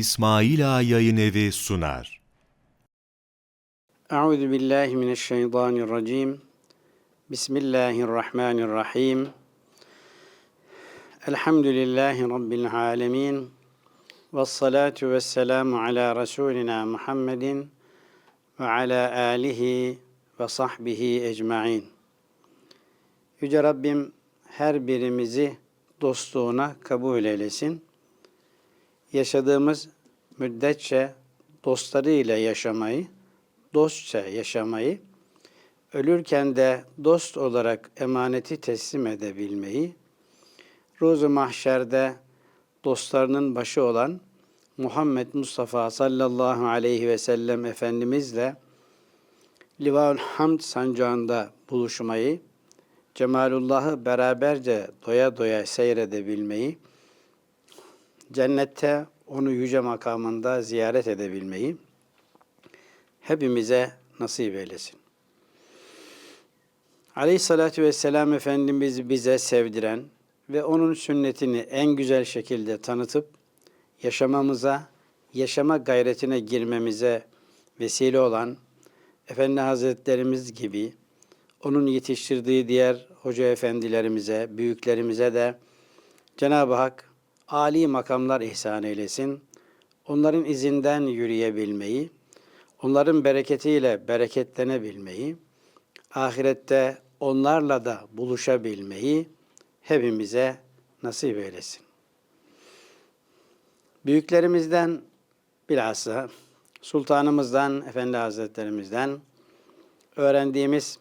İsmail Ağa Yayın Evi sunar. Euzu billahi mineşşeytanirracim. Bismillahirrahmanirrahim. Elhamdülillahi rabbil alamin. Ves salatu vesselamu ala rasulina Muhammedin ve ala alihi ve sahbihi ecmaîn. Yüce Rabbim her birimizi dostluğuna kabul eylesin. Yaşadığımız müddetçe dostlarıyla yaşamayı, dostça yaşamayı, ölürken de dost olarak emaneti teslim edebilmeyi, ruzu mahşerde dostlarının başı olan Muhammed Mustafa sallallahu aleyhi ve sellem Efendimizle Livaül Hamd sancağında buluşmayı, Cemalullah'ı beraberce doya doya seyredebilmeyi, cennette onu yüce makamında ziyaret edebilmeyi hepimize nasip eylesin. Aleyhissalatü vesselam Efendimiz bize sevdiren ve onun sünnetini en güzel şekilde tanıtıp yaşamamıza, yaşama gayretine girmemize vesile olan Efendi Hazretlerimiz gibi onun yetiştirdiği diğer hoca efendilerimize, büyüklerimize de Cenab-ı Hak âli makamlar ihsan eylesin. Onların izinden yürüyebilmeyi, onların bereketiyle bereketlenebilmeyi, ahirette onlarla da buluşabilmeyi hepimize nasip eylesin. Büyüklerimizden bilhassa sultanımızdan, efendi hazretlerimizden öğrendiğimiz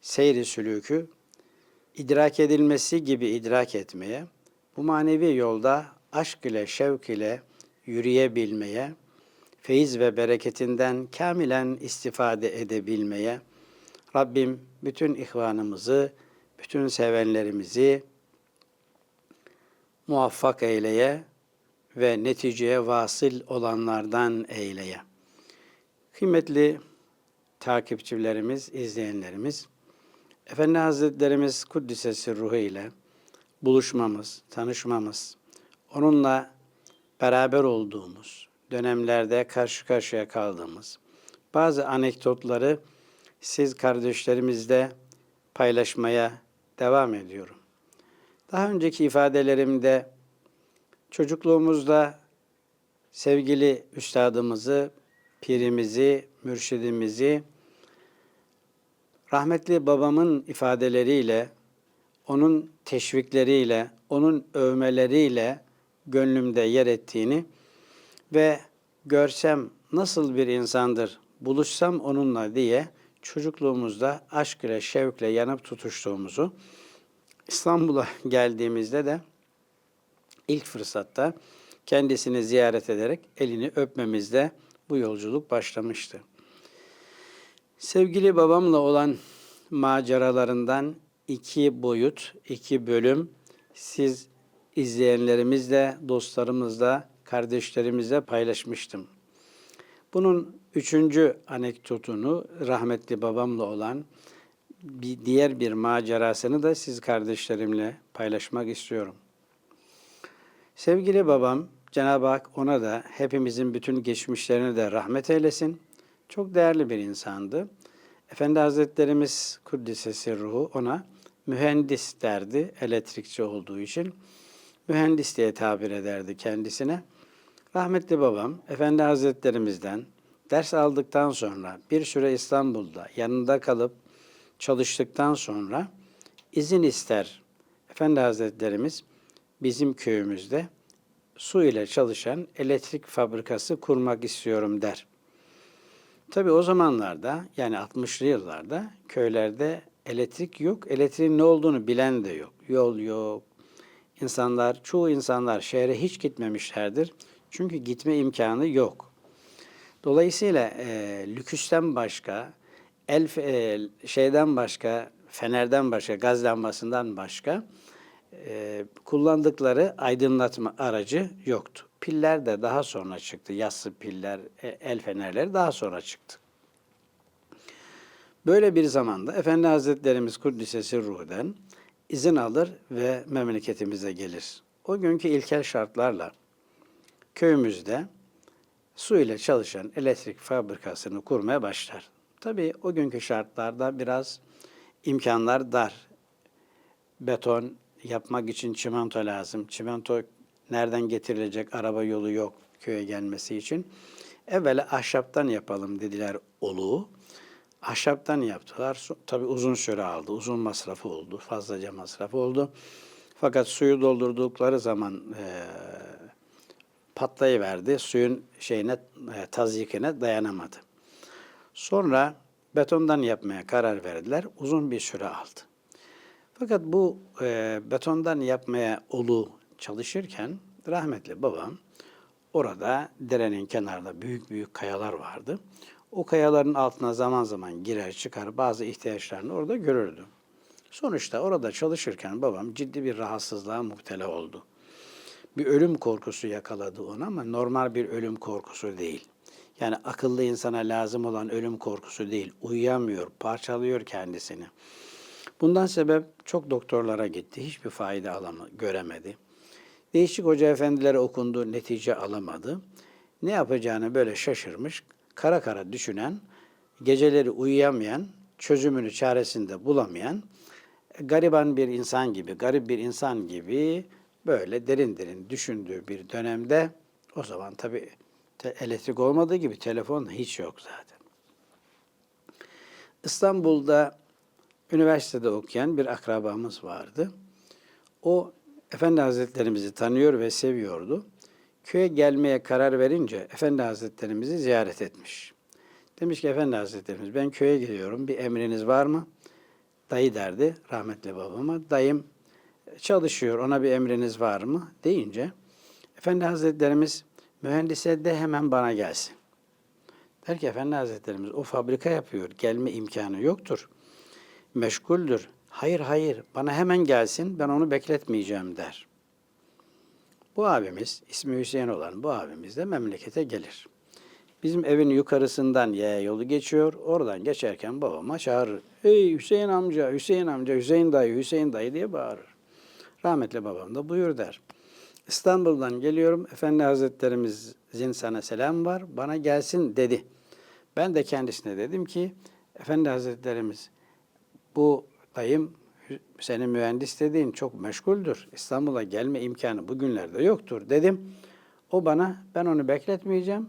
seyri sülükü idrak edilmesi gibi idrak etmeye, bu manevi yolda aşk ile şevk ile yürüyebilmeye, feyiz ve bereketinden kamilen istifade edebilmeye Rabbim bütün ihvanımızı, bütün sevenlerimizi muvaffak eyleye ve neticeye vasıl olanlardan eyleye. Kıymetli takipçilerimiz, izleyenlerimiz, Efendi Hazretlerimiz Kuddisesi ruhu ile buluşmamız, tanışmamız, onunla beraber olduğumuz, dönemlerde karşı karşıya kaldığımız bazı anekdotları siz kardeşlerimizle paylaşmaya devam ediyorum. Daha önceki ifadelerimde çocukluğumuzda sevgili üstadımızı, pirimizi, mürşidimizi rahmetli babamın ifadeleriyle, onun teşvikleriyle, onun övmeleriyle gönlümde yer ettiğini ve görsem nasıl bir insandır, buluşsam onunla diye çocukluğumuzda aşk ile şevkle yanıp tutuştuğumuzu İstanbul'a geldiğimizde de ilk fırsatta kendisini ziyaret ederek elini öpmemizde bu yolculuk başlamıştı. Sevgili babamla olan maceralarından iki boyut, iki bölüm siz izleyenlerimizle, dostlarımızla, kardeşlerimizle paylaşmıştım. Bunun üçüncü anekdotunu rahmetli babamla olan bir diğer bir macerasını da siz kardeşlerimle paylaşmak istiyorum. Sevgili babam, Cenab-ı Hak ona da hepimizin bütün geçmişlerine de rahmet eylesin. Çok değerli bir insandı. Efendi Hazretlerimiz Kuddisesi ruhu ona mühendis derdi, elektrikçi olduğu için. Mühendis diye tabir ederdi kendisine. Rahmetli babam, Efendi Hazretlerimizden ders aldıktan sonra bir süre İstanbul'da yanında kalıp çalıştıktan sonra izin ister. Efendi Hazretlerimiz bizim köyümüzde su ile çalışan elektrik fabrikası kurmak istiyorum der. Tabii o zamanlarda yani 60'lı yıllarda köylerde elektrik yok. Elektriğin ne olduğunu bilen de yok. Yol yok. İnsanlar, çoğu insanlar şehre hiç gitmemişlerdir. Çünkü gitme imkanı yok. Dolayısıyla e, lüküsten başka, el e, şeyden başka, fenerden başka, gaz lambasından başka e, kullandıkları aydınlatma aracı yoktu. Piller de daha sonra çıktı. Yassı piller, e, el fenerleri daha sonra çıktı. Böyle bir zamanda Efendi Hazretlerimiz Kuddisesi Ruh'den izin alır ve memleketimize gelir. O günkü ilkel şartlarla köyümüzde su ile çalışan elektrik fabrikasını kurmaya başlar. Tabii o günkü şartlarda biraz imkanlar dar. Beton yapmak için çimento lazım. Çimento nereden getirilecek? Araba yolu yok köye gelmesi için. Evvela ahşaptan yapalım dediler oluğu. Ahşaptan yaptılar. Tabii uzun süre aldı. Uzun masrafı oldu. Fazlaca masrafı oldu. Fakat suyu doldurdukları zaman eee patlayıverdi. Suyun şeyine, e, tazyikine dayanamadı. Sonra betondan yapmaya karar verdiler. Uzun bir süre aldı. Fakat bu e, betondan yapmaya olu çalışırken rahmetli babam orada derenin kenarında büyük büyük kayalar vardı. O kayaların altına zaman zaman girer çıkar bazı ihtiyaçlarını orada görürdü. Sonuçta orada çalışırken babam ciddi bir rahatsızlığa müptela oldu. Bir ölüm korkusu yakaladı onu ama normal bir ölüm korkusu değil. Yani akıllı insana lazım olan ölüm korkusu değil. Uyuyamıyor, parçalıyor kendisini. Bundan sebep çok doktorlara gitti. Hiçbir fayda alama, göremedi. Değişik hoca efendilere okundu, netice alamadı. Ne yapacağını böyle şaşırmış, kara kara düşünen, geceleri uyuyamayan, çözümünü çaresinde bulamayan, gariban bir insan gibi, garip bir insan gibi böyle derin derin düşündüğü bir dönemde o zaman tabii te- elektrik olmadığı gibi telefon hiç yok zaten. İstanbul'da üniversitede okuyan bir akrabamız vardı. O Efendi Hazretlerimizi tanıyor ve seviyordu. Köye gelmeye karar verince Efendi Hazretlerimizi ziyaret etmiş. Demiş ki Efendi Hazretlerimiz ben köye gidiyorum bir emriniz var mı? Dayı derdi rahmetli babama. Dayım çalışıyor ona bir emriniz var mı? Deyince Efendi Hazretlerimiz mühendise de hemen bana gelsin. Der ki Efendi Hazretlerimiz o fabrika yapıyor. Gelme imkanı yoktur. Meşguldür. Hayır hayır bana hemen gelsin ben onu bekletmeyeceğim der. Bu abimiz ismi Hüseyin olan bu abimiz de memlekete gelir. Bizim evin yukarısından yaya yolu geçiyor. Oradan geçerken babama çağırır. Hey Hüseyin amca, Hüseyin amca, Hüseyin dayı, Hüseyin dayı diye bağırır. Rahmetli babam da buyur der. İstanbul'dan geliyorum. Efendi Hazretlerimizin sana selam var. Bana gelsin dedi. Ben de kendisine dedim ki Efendi Hazretlerimiz bu dayım senin mühendis dediğin çok meşguldür. İstanbul'a gelme imkanı bugünlerde yoktur dedim. O bana ben onu bekletmeyeceğim.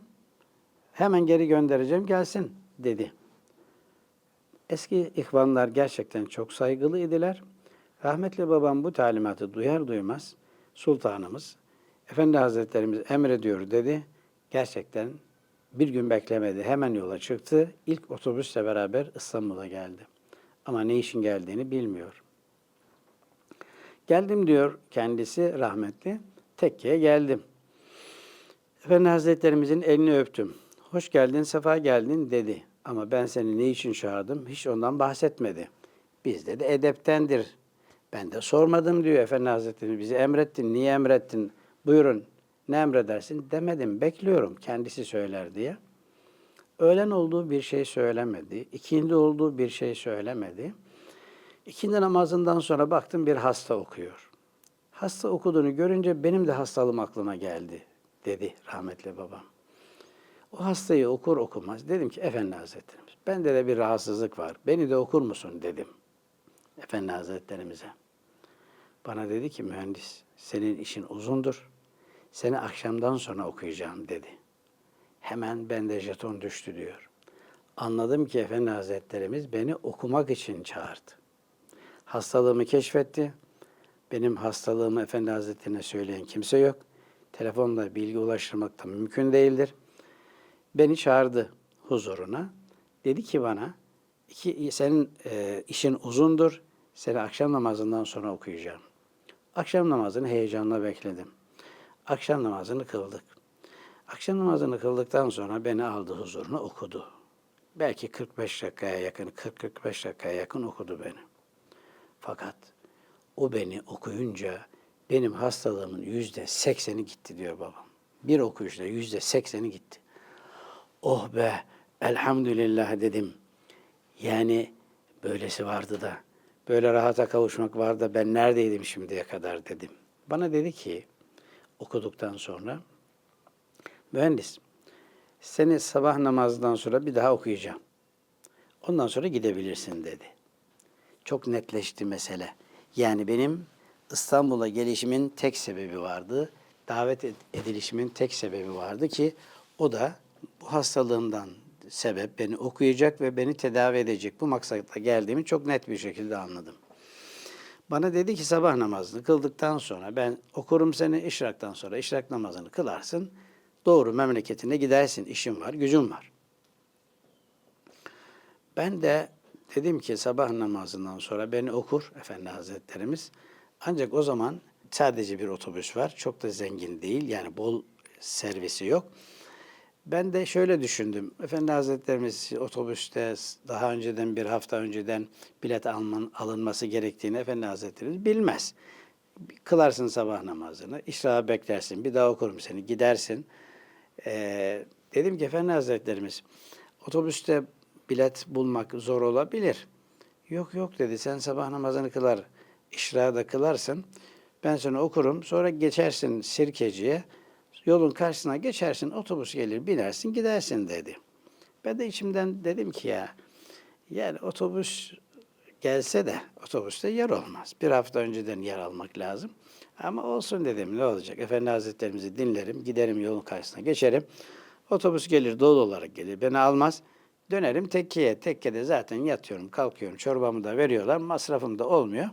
Hemen geri göndereceğim gelsin dedi. Eski ihvanlar gerçekten çok saygılı idiler. Rahmetli babam bu talimatı duyar duymaz sultanımız Efendi Hazretlerimiz emrediyor dedi. Gerçekten bir gün beklemedi. Hemen yola çıktı. İlk otobüsle beraber İstanbul'a geldi. Ama ne işin geldiğini bilmiyor. Geldim diyor kendisi rahmetli. Tekke'ye geldim. Efendi Hazretlerimizin elini öptüm. Hoş geldin, sefa geldin dedi. Ama ben seni ne için çağırdım? Hiç ondan bahsetmedi. Bizde de edeptendir. Ben de sormadım diyor Efendi Hazretleri. Bizi emrettin, niye emrettin? Buyurun, ne emredersin? Demedim, bekliyorum kendisi söyler diye. Öğlen olduğu bir şey söylemedi. İkindi olduğu bir şey söylemedi. İkindi namazından sonra baktım bir hasta okuyor. Hasta okuduğunu görünce benim de hastalığım aklıma geldi dedi rahmetli babam. O hastayı okur okumaz dedim ki Efendi Hazretlerimiz bende de bir rahatsızlık var. Beni de okur musun dedim Efendi Hazretlerimize. Bana dedi ki mühendis senin işin uzundur. Seni akşamdan sonra okuyacağım dedi. Hemen bende jeton düştü diyor. Anladım ki Efendi Hazretlerimiz beni okumak için çağırdı. Hastalığımı keşfetti. Benim hastalığımı Efendi Hazretlerine söyleyen kimse yok. Telefonla bilgi ulaştırmak da mümkün değildir. Beni çağırdı huzuruna. Dedi ki bana, iki, senin e, işin uzundur. Seni akşam namazından sonra okuyacağım. Akşam namazını heyecanla bekledim. Akşam namazını kıldık. Akşam namazını kıldıktan sonra beni aldı huzuruna okudu. Belki 45 dakikaya yakın, 40-45 dakikaya yakın okudu beni. Fakat o beni okuyunca benim hastalığımın yüzde sekseni gitti diyor babam. Bir okuyuşla yüzde sekseni gitti. Oh be elhamdülillah dedim. Yani böylesi vardı da böyle rahata kavuşmak vardı da ben neredeydim şimdiye kadar dedim. Bana dedi ki okuduktan sonra mühendis Seni sabah namazından sonra bir daha okuyacağım. Ondan sonra gidebilirsin dedi. Çok netleşti mesele. Yani benim İstanbul'a gelişimin tek sebebi vardı. Davet ed- edilişimin tek sebebi vardı ki o da bu hastalığımdan sebep beni okuyacak ve beni tedavi edecek. Bu maksatla geldiğimi çok net bir şekilde anladım. Bana dedi ki sabah namazını kıldıktan sonra ben okurum seni işraktan sonra işrak namazını kılarsın. Doğru memleketine gidersin. İşim var, gücüm var. Ben de dedim ki sabah namazından sonra beni okur Efendi Hazretlerimiz. Ancak o zaman sadece bir otobüs var. Çok da zengin değil. Yani bol servisi yok. Ben de şöyle düşündüm. Efendi Hazretlerimiz otobüste daha önceden bir hafta önceden bilet alman, alınması gerektiğini Efendi Hazretlerimiz bilmez. Kılarsın sabah namazını, işraha beklersin, bir daha okurum seni, gidersin. Ee, dedim ki Efendi Hazretlerimiz, otobüste bilet bulmak zor olabilir. Yok yok dedi, sen sabah namazını kılar, işrahı da kılarsın. Ben sana okurum, sonra geçersin Sirkeci'ye, yolun karşısına geçersin, otobüs gelir, binersin, gidersin dedi. Ben de içimden dedim ki ya, yani otobüs gelse de otobüste yer olmaz. Bir hafta önceden yer almak lazım. Ama olsun dedim ne olacak? Efendi Hazretlerimizi dinlerim, giderim yolun karşısına geçerim. Otobüs gelir dolu olarak gelir, beni almaz. Dönerim tekkeye. Tekkede zaten yatıyorum, kalkıyorum, çorbamı da veriyorlar, masrafım da olmuyor.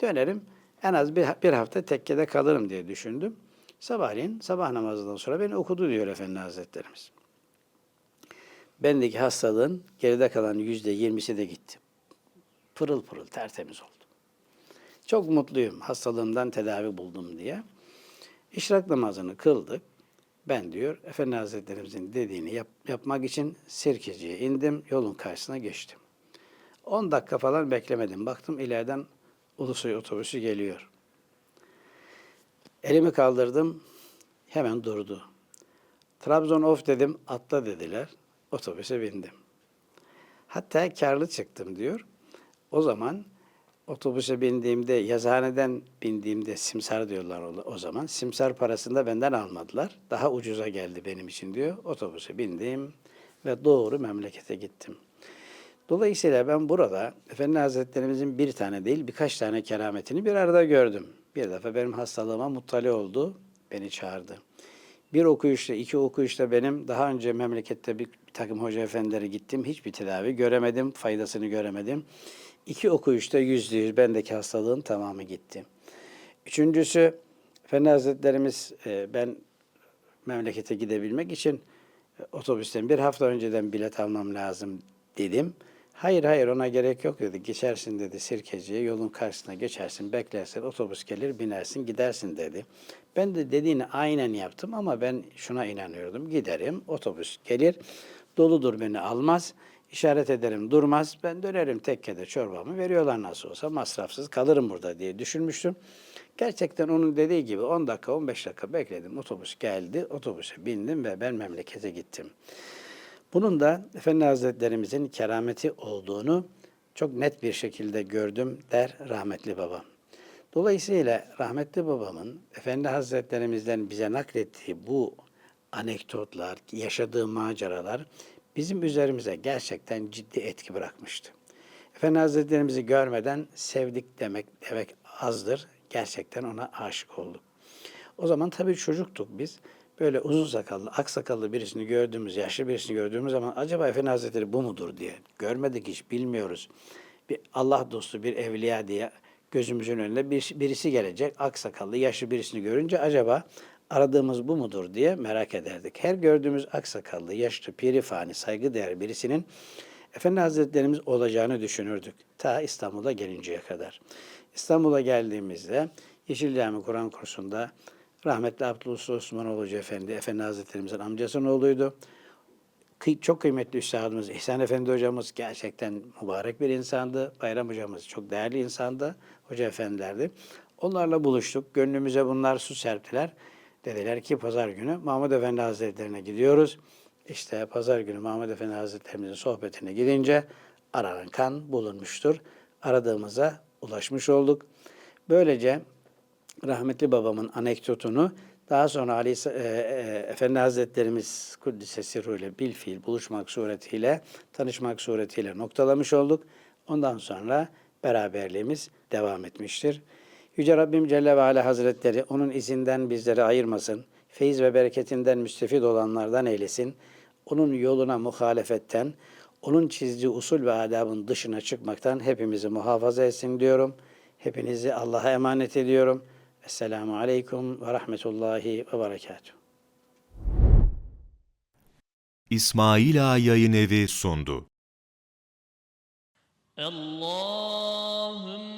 Dönerim, en az bir, bir hafta tekkede kalırım diye düşündüm. Sabahleyin, sabah namazından sonra beni okudu diyor Efendi Hazretlerimiz. Bendeki hastalığın geride kalan yüzde yirmisi de gitti. Pırıl pırıl, tertemiz oldu. Çok mutluyum hastalığımdan tedavi buldum diye. İşrak namazını kıldık. Ben diyor Efendi Hazretlerimizin dediğini yap- yapmak için Sirkeci'ye indim. Yolun karşısına geçtim. 10 dakika falan beklemedim. Baktım ileriden Ulusoy otobüsü geliyor. Elimi kaldırdım. Hemen durdu. Trabzon of dedim. Atla dediler. Otobüse bindim. Hatta karlı çıktım diyor. O zaman otobüse bindiğimde, yazıhaneden bindiğimde simsar diyorlar o, zaman. Simsar parasını da benden almadılar. Daha ucuza geldi benim için diyor. Otobüse bindim ve doğru memlekete gittim. Dolayısıyla ben burada Efendi Hazretlerimizin bir tane değil birkaç tane kerametini bir arada gördüm. Bir defa benim hastalığıma muttali oldu, beni çağırdı. Bir okuyuşta, iki okuyuşta benim daha önce memlekette bir, takım hoca efendilere gittim. Hiçbir tedavi göremedim, faydasını göremedim. İki okuyuşta yüzde yüz bendeki hastalığın tamamı gitti. Üçüncüsü, Efendi Hazretlerimiz e, ben memlekete gidebilmek için e, otobüsten bir hafta önceden bilet almam lazım dedim. Hayır hayır ona gerek yok dedi. Geçersin dedi Sirkeci'ye yolun karşısına geçersin beklersin otobüs gelir binersin gidersin dedi. Ben de dediğini aynen yaptım ama ben şuna inanıyordum. Giderim otobüs gelir doludur beni almaz. İşaret ederim durmaz. Ben dönerim tekkede çorbamı veriyorlar nasıl olsa masrafsız kalırım burada diye düşünmüştüm. Gerçekten onun dediği gibi 10 dakika 15 dakika bekledim. Otobüs geldi. Otobüse bindim ve ben memlekete gittim. Bunun da Efendi Hazretlerimizin kerameti olduğunu çok net bir şekilde gördüm der rahmetli babam. Dolayısıyla rahmetli babamın Efendi Hazretlerimizden bize naklettiği bu anekdotlar, yaşadığı maceralar bizim üzerimize gerçekten ciddi etki bırakmıştı. Efendi Hazretlerimizi görmeden sevdik demek demek azdır. Gerçekten ona aşık olduk. O zaman tabii çocuktuk biz. Böyle uzun sakallı, ak sakallı birisini gördüğümüz, yaşlı birisini gördüğümüz zaman acaba Efendi Hazretleri bu mudur diye. Görmedik hiç, bilmiyoruz. Bir Allah dostu, bir evliya diye gözümüzün önüne bir, birisi gelecek. Ak sakallı, yaşlı birisini görünce acaba aradığımız bu mudur diye merak ederdik. Her gördüğümüz ak sakallı, yaşlı, pirifani, saygıdeğer birisinin Efendi Hazretlerimiz olacağını düşünürdük. Ta İstanbul'a gelinceye kadar. İstanbul'a geldiğimizde Yeşil Cami Kur'an kursunda rahmetli Abdülhamid Osmanoğlu Hoca Efendi, Efendi Hazretlerimizin amcasının oğluydu. Çok kıymetli üstadımız İhsan Efendi hocamız gerçekten mübarek bir insandı. Bayram hocamız çok değerli insandı. Hoca efendilerdi. Onlarla buluştuk. Gönlümüze bunlar su serptiler. Dediler ki pazar günü Mahmud Efendi Hazretlerine gidiyoruz. İşte pazar günü Mahmud Efendi Hazretlerimizin sohbetine gidince aranan kan bulunmuştur. Aradığımıza ulaşmış olduk. Böylece rahmetli babamın anekdotunu Daha sonra Ali e, e, Efendi Hazretlerimiz Kuddise ile bil fiil buluşmak suretiyle, tanışmak suretiyle noktalamış olduk. Ondan sonra beraberliğimiz devam etmiştir. Yüce Rabbim Celle ve Ala Hazretleri onun izinden bizleri ayırmasın. Feyiz ve bereketinden müstefid olanlardan eylesin. Onun yoluna muhalefetten, onun çizdiği usul ve adabın dışına çıkmaktan hepimizi muhafaza etsin diyorum. Hepinizi Allah'a emanet ediyorum. Esselamu Aleyküm ve Rahmetullahi ve Berekatuhu. İsmail Ağa Yayın Evi sundu. Allahümme